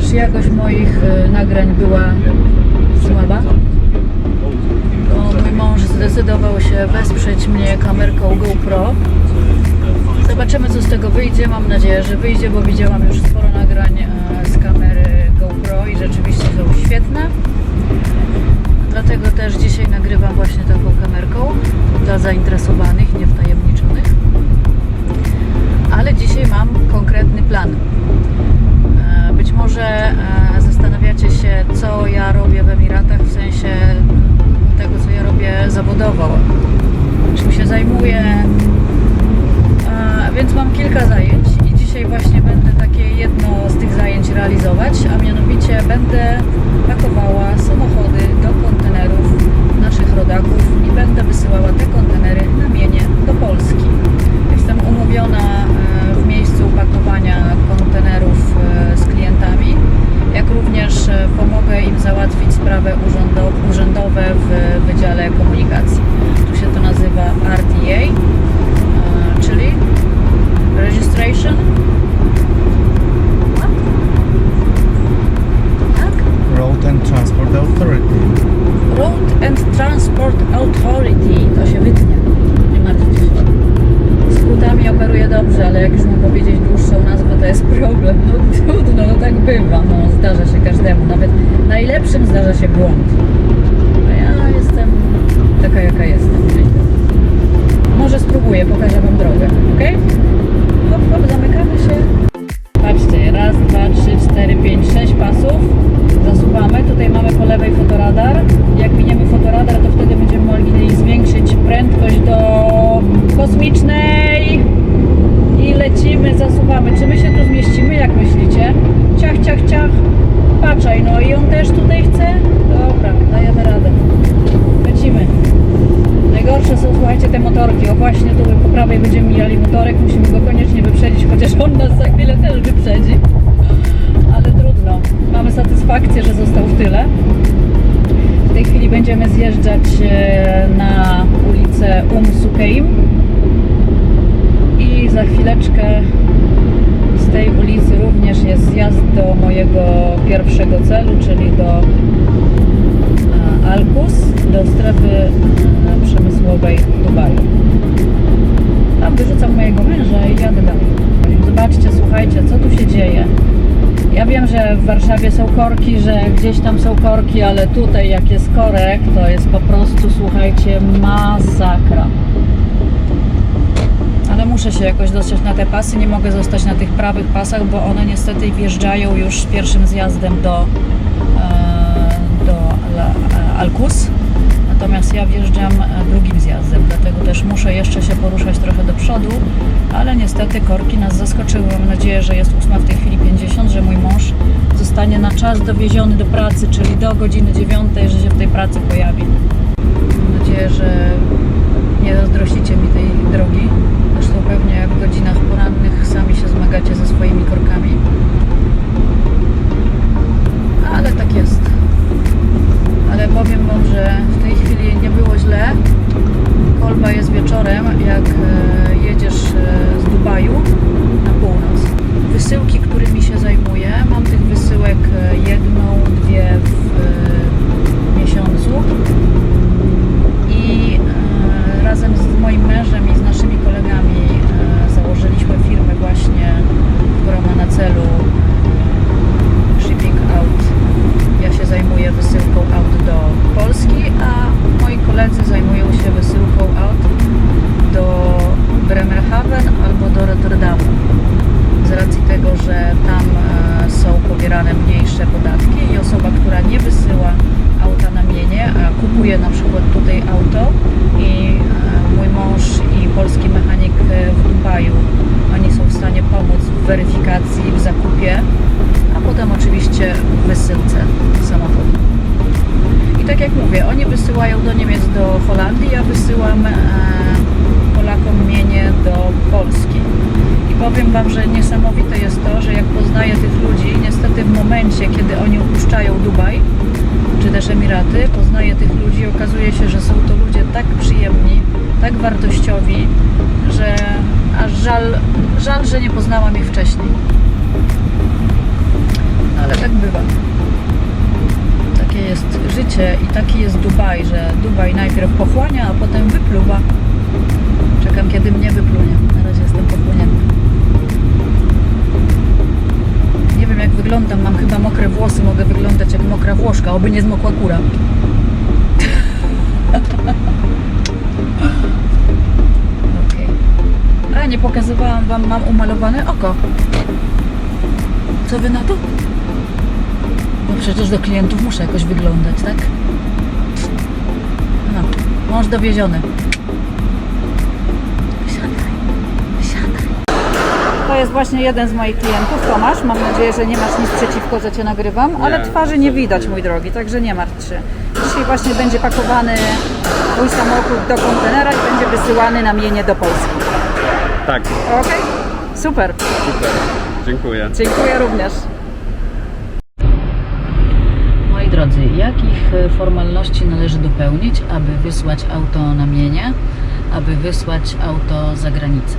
ponieważ jakość moich e, nagrań była słaba, to mój mąż zdecydował się wesprzeć mnie kamerką GoPro. Zobaczymy co z tego wyjdzie. Mam nadzieję, że wyjdzie, bo widziałam już sporo nagrań e, z kamery GoPro i rzeczywiście są świetne. Dlatego też dzisiaj nagrywam właśnie taką kamerką dla zainteresowanych, niewtajemniczonych. Ale dzisiaj mam konkretny plan. Może e, zastanawiacie się, co ja robię w Emiratach, w sensie tego, co ja robię zawodowo. Czym się zajmuję. Załatwić sprawy urzędo- urzędowe w Wydziale Komunikacji. Tu się to nazywa RTA, e, czyli Registration. What? Tak? Road and Transport Authority. Road and Transport Authority. To się wytnie. Skrótami operuję dobrze, ale jak już mam powiedzieć dłuższą nazwę, to jest problem. No trudno, no tak bywa. No, zdarza się każdemu. Nawet najlepszym zdarza się błąd. A ja jestem taka, jaka jestem. Może spróbuję, pokażę Wam drogę, ok? Hop, hop, zamykamy się. Patrzcie, raz, dwa, trzy, cztery, pięć, sześć pasów. Zasuwamy. Tutaj mamy po lewej fotoradar. Jak miniemy fotoradar, to wtedy będziemy mogli zwiększyć prędkość do kosmicznej. Lecimy, zasuwamy. Czy my się tu zmieścimy? Jak myślicie? Ciach, ciach, ciach. Patrzaj, no i on też tutaj chce? Dobra, dajemy radę. Lecimy. Najgorsze są, słuchajcie, te motorki. O właśnie tu po prawej będziemy mijali motorek, musimy go koniecznie wyprzedzić, chociaż on nas za chwilę też wyprzedzi. Ale trudno. Mamy satysfakcję, że został w tyle. W tej chwili będziemy zjeżdżać e, na ulicę Um Sukeim chwileczkę z tej ulicy również jest zjazd do mojego pierwszego celu, czyli do e, Alkus, do strefy e, przemysłowej Dubaju. Tam wyrzucam mojego męża i jadę dalej. Zobaczcie, słuchajcie, co tu się dzieje. Ja wiem, że w Warszawie są korki, że gdzieś tam są korki, ale tutaj jak jest korek, to jest po prostu, słuchajcie, masakra. Ale muszę się jakoś dostać na te pasy, nie mogę zostać na tych prawych pasach, bo one niestety wjeżdżają już pierwszym zjazdem do, e, do Al- Alkus. Natomiast ja wjeżdżam e, drugim zjazdem, dlatego też muszę jeszcze się poruszać trochę do przodu, ale niestety korki nas zaskoczyły. Mam nadzieję, że jest 8 w tej chwili 50, że mój mąż zostanie na czas dowieziony do pracy, czyli do godziny 9, że się w tej pracy pojawi. Mam nadzieję, że nie zazdrościcie Wysyłki, którymi się zajmuję, mam tych wysyłek e, jedną, dwie w e, miesiącu i e, razem z moim mężem i z naszymi kolegami założyliśmy firmę właśnie, która ma na celu shipping out. Ja się zajmuję wysyłką aut do Wam, że niesamowite jest to, że jak poznaję tych ludzi, niestety w momencie, kiedy oni opuszczają Dubaj, czy też Emiraty, poznaję tych ludzi, okazuje się, że są to ludzie tak przyjemni, tak wartościowi, że aż żal, żal, że nie poznałam ich wcześniej. Ale tak bywa. Takie jest życie i taki jest Dubaj, że Dubaj najpierw pochłania, a potem wypluwa. Czekam, kiedy mnie wyplunie. Na razie jestem pochłonięta. Jak wyglądam. Mam chyba mokre włosy. Mogę wyglądać jak mokra włoszka, oby nie zmokła kura. Okej. A, nie pokazywałam Wam, mam umalowane oko. Co Wy na to? Bo przecież do klientów muszę jakoś wyglądać, tak? No, mąż dowieziony. Jest właśnie jeden z moich klientów, Tomasz. Mam nadzieję, że nie masz nic przeciwko, że Cię nagrywam, ale Nie, twarzy nie widać, mój drogi, także nie martw się. Dzisiaj właśnie będzie pakowany mój samochód do kontenera i będzie wysyłany na mienie do Polski. Tak, Okej? Super. super. Dziękuję. Dziękuję również. Moi drodzy, jakich e, formalności należy dopełnić, aby wysłać auto na mienie, aby wysłać auto za granicę?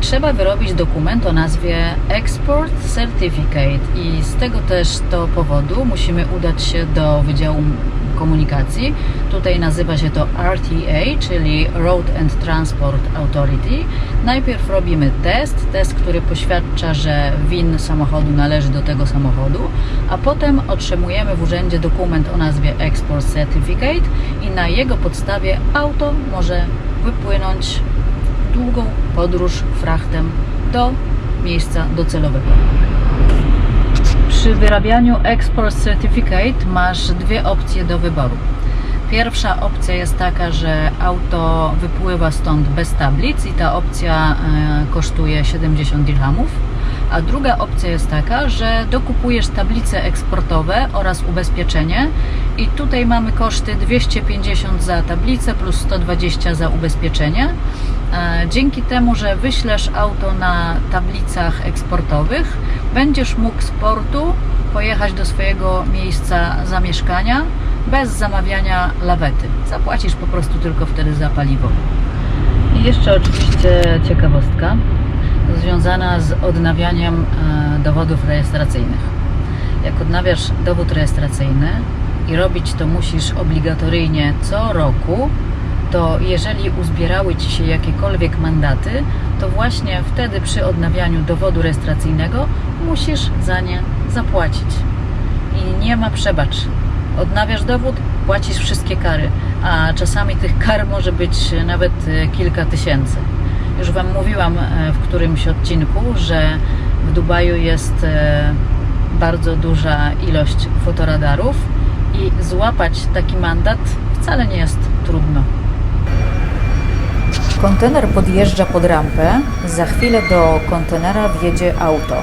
Trzeba wyrobić dokument o nazwie Export Certificate i z tego też to powodu musimy udać się do Wydziału Komunikacji. Tutaj nazywa się to RTA, czyli Road and Transport Authority. Najpierw robimy test, test, który poświadcza, że WIN samochodu należy do tego samochodu, a potem otrzymujemy w urzędzie dokument o nazwie Export Certificate i na jego podstawie auto może wypłynąć długą podróż frachtem do miejsca docelowego. Przy wyrabianiu Export Certificate masz dwie opcje do wyboru. Pierwsza opcja jest taka, że auto wypływa stąd bez tablic i ta opcja e, kosztuje 70 dirhamów. A druga opcja jest taka, że dokupujesz tablice eksportowe oraz ubezpieczenie i tutaj mamy koszty 250 za tablicę plus 120 za ubezpieczenie. E, Dzięki temu, że wyślesz auto na tablicach eksportowych, będziesz mógł z portu pojechać do swojego miejsca zamieszkania bez zamawiania lawety. Zapłacisz po prostu tylko wtedy za paliwo. I jeszcze oczywiście ciekawostka związana z odnawianiem e, dowodów rejestracyjnych. Jak odnawiasz dowód rejestracyjny i robić to musisz obligatoryjnie co roku, to jeżeli uzbierały Ci się jakiekolwiek mandaty, to właśnie wtedy przy odnawianiu dowodu rejestracyjnego musisz za nie zapłacić. I nie ma przebacz. Odnawiasz dowód, płacisz wszystkie kary, a czasami tych kar może być nawet e, kilka tysięcy. Już Wam mówiłam e, w którymś odcinku, że w Dubaju jest e, bardzo duża ilość fotoradarów i złapać taki mandat wcale nie jest trudno. Kontener podjeżdża pod rampę, za chwilę do kontenera wjedzie auto.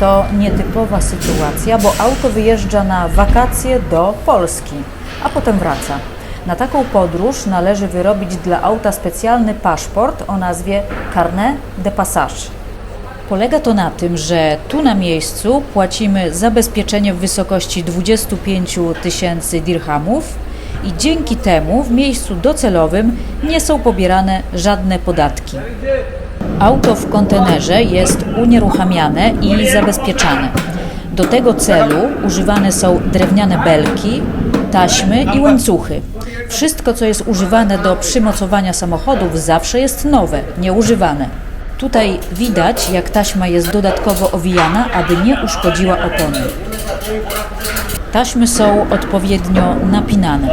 To nietypowa sytuacja, bo auto wyjeżdża na wakacje do Polski, a potem wraca. Na taką podróż należy wyrobić dla auta specjalny paszport o nazwie Carnet de Passage. Polega to na tym, że tu na miejscu płacimy zabezpieczenie w wysokości 25 tysięcy dirhamów i dzięki temu w miejscu docelowym nie są pobierane żadne podatki. Auto w kontenerze jest unieruchamiane i zabezpieczane. Do tego celu używane są drewniane belki, taśmy i łańcuchy. Wszystko, co jest używane do przymocowania samochodów, zawsze jest nowe, nieużywane. Tutaj widać, jak taśma jest dodatkowo owijana, aby nie uszkodziła opony. Taśmy są odpowiednio napinane.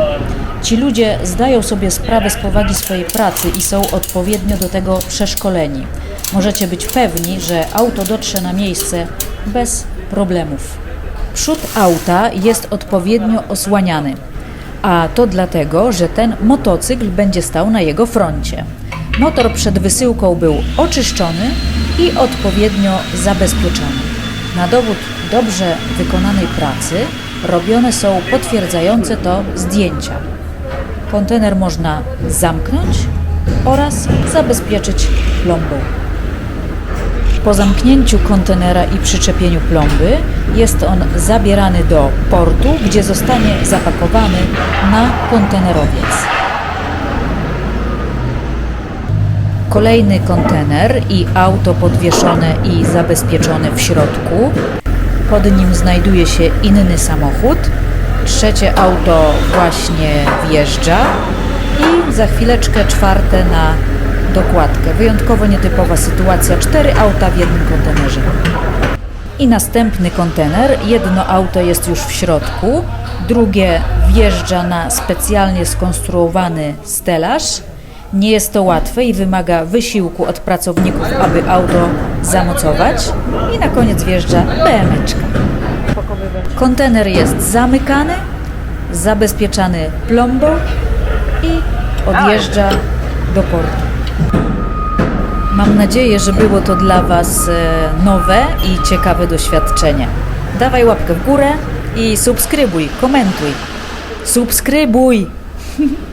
Ci ludzie zdają sobie sprawę z powagi swojej pracy i są odpowiednio do tego przeszkoleni. Możecie być pewni, że auto dotrze na miejsce bez problemów. Przód auta jest odpowiednio osłaniany, a to dlatego, że ten motocykl będzie stał na jego froncie. Motor przed wysyłką był oczyszczony i odpowiednio zabezpieczony. Na dowód dobrze wykonanej pracy robione są potwierdzające to zdjęcia. Kontener można zamknąć oraz zabezpieczyć plombą. Po zamknięciu kontenera i przyczepieniu plomby jest on zabierany do portu, gdzie zostanie zapakowany na kontenerowiec. Kolejny kontener i auto podwieszone i zabezpieczone w środku. Pod nim znajduje się inny samochód, Trzecie auto właśnie wjeżdża i za chwileczkę czwarte na dokładkę. Wyjątkowo nietypowa sytuacja. Cztery auta w jednym kontenerze. I następny kontener. Jedno auto jest już w środku, drugie wjeżdża na specjalnie skonstruowany stelaż. Nie jest to łatwe i wymaga wysiłku od pracowników, aby auto zamocować. I na koniec wjeżdża BMeczka. Kontener jest zamykany, zabezpieczany plombą i odjeżdża do portu. Mam nadzieję, że było to dla Was e, nowe i ciekawe doświadczenie. Dawaj łapkę w górę i subskrybuj, komentuj. Subskrybuj!